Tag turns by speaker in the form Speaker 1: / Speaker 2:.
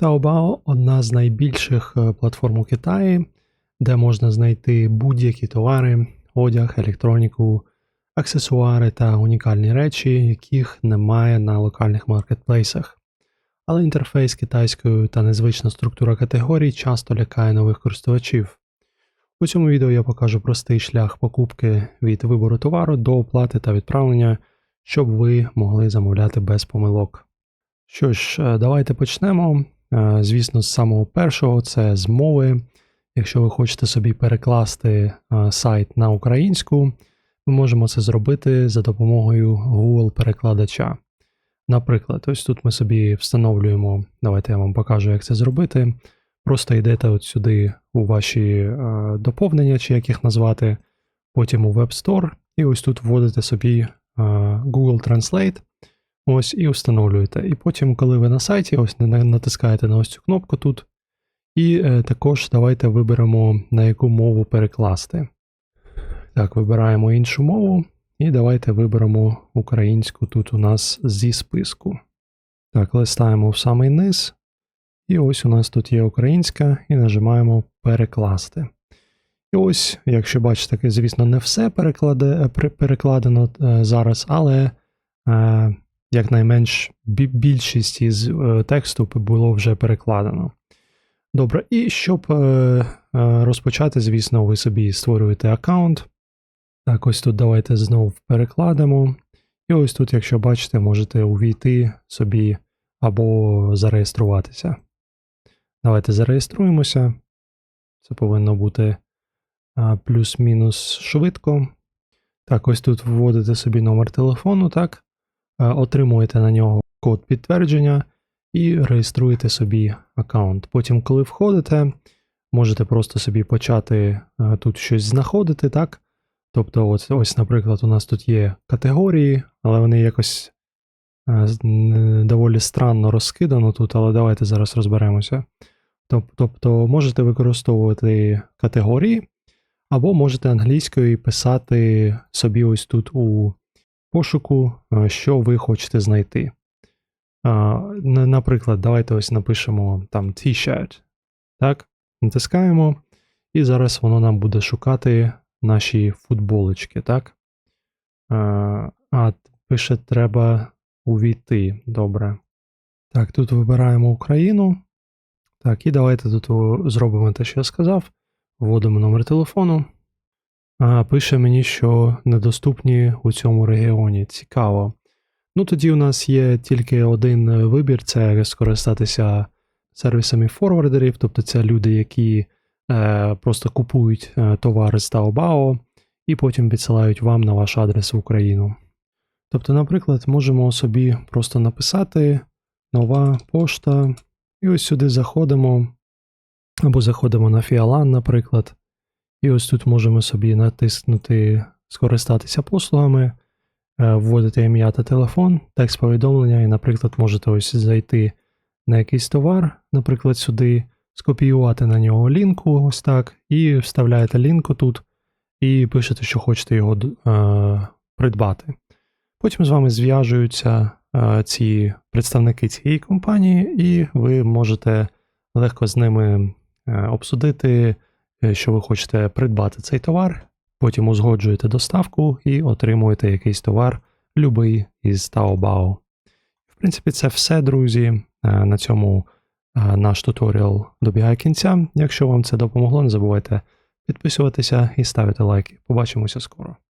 Speaker 1: Taobao – одна з найбільших е, платформ у Китаї, де можна знайти будь-які товари, одяг, електроніку, аксесуари та унікальні речі, яких немає на локальних маркетплейсах. Але інтерфейс китайською та незвична структура категорій часто лякає нових користувачів. У цьому відео я покажу простий шлях покупки від вибору товару до оплати та відправлення, щоб ви могли замовляти без помилок. Що ж, е, давайте почнемо. Е, Звісно, з самого першого це з мови. Якщо ви хочете собі перекласти е, сайт на українську, ми можемо це зробити за допомогою Google-перекладача. Наприклад, ось тут ми собі встановлюємо, давайте я вам покажу, як це зробити. Просто йдете от сюди у ваші е, доповнення, чи як їх назвати, потім у Web Store, і ось тут вводите собі Google Translate. Ось і встановлюєте. І потім, коли ви на сайті, ось на- натискаєте на ось цю кнопку тут. І е, також давайте виберемо, на яку мову перекласти. Так, вибираємо іншу мову. І давайте виберемо українську тут у нас зі списку. Так, листаємо в самий низ. І ось у нас тут є українська, і нажимаємо перекласти. І ось, якщо бачите, звісно, не все перекладе, перекладено е, зараз, але е, якнайменш більшість із е, тексту було вже перекладено. Добре, і щоб е, е, розпочати, звісно, ви собі створюєте аккаунт. Так, ось тут давайте знову перекладемо. І ось тут, якщо бачите, можете увійти собі або зареєструватися. Давайте зареєструємося. Це повинно бути плюс-мінус швидко. Так, ось тут вводите собі номер телефону, так, отримуєте на нього код підтвердження і реєструєте собі аккаунт. Потім, коли входите, можете просто собі почати тут щось знаходити, так. Тобто, ось, ось, наприклад, у нас тут є категорії, але вони якось е, доволі странно розкидано тут, але давайте зараз розберемося. Тобто можете використовувати категорії, або можете англійською писати собі ось тут у пошуку, е, що ви хочете знайти. Наприклад, давайте ось напишемо там T-shirt. Так, натискаємо, і зараз воно нам буде шукати наші футболочки, так? А, а пише, треба увійти. Добре. Так, тут вибираємо Україну. Так, і давайте тут зробимо те, що я сказав. Вводимо номер телефону. А, пише мені, що недоступні у цьому регіоні. Цікаво. Ну, тоді у нас є тільки один вибір: це скористатися сервісами форвардерів, тобто це люди, які е, просто купують е, товари з Taobao і потім відсилають вам на ваш адрес в Україну. Тобто, наприклад, можемо собі просто написати нова пошта, і ось сюди заходимо, або заходимо на Фіалан, наприклад, і ось тут можемо собі натиснути скористатися послугами, е, вводити ім'я та телефон, текст повідомлення, і, наприклад, можете ось зайти на якийсь товар, наприклад, сюди, скопіювати на нього лінку, ось так, і вставляєте лінку тут, і пишете, що хочете його е, придбати. Потім з вами зв'яжуються е, ці представники цієї компанії, і ви можете легко з ними е, обсудити, що ви хочете придбати цей товар. Потім узгоджуєте доставку і отримуєте якийсь товар, любий із Taobao. В принципі, це все, друзі. Е, На цьому е, наш туторіал добігає кінця. Якщо вам це допомогло, не забувайте підписуватися і ставити лайки. Побачимося скоро.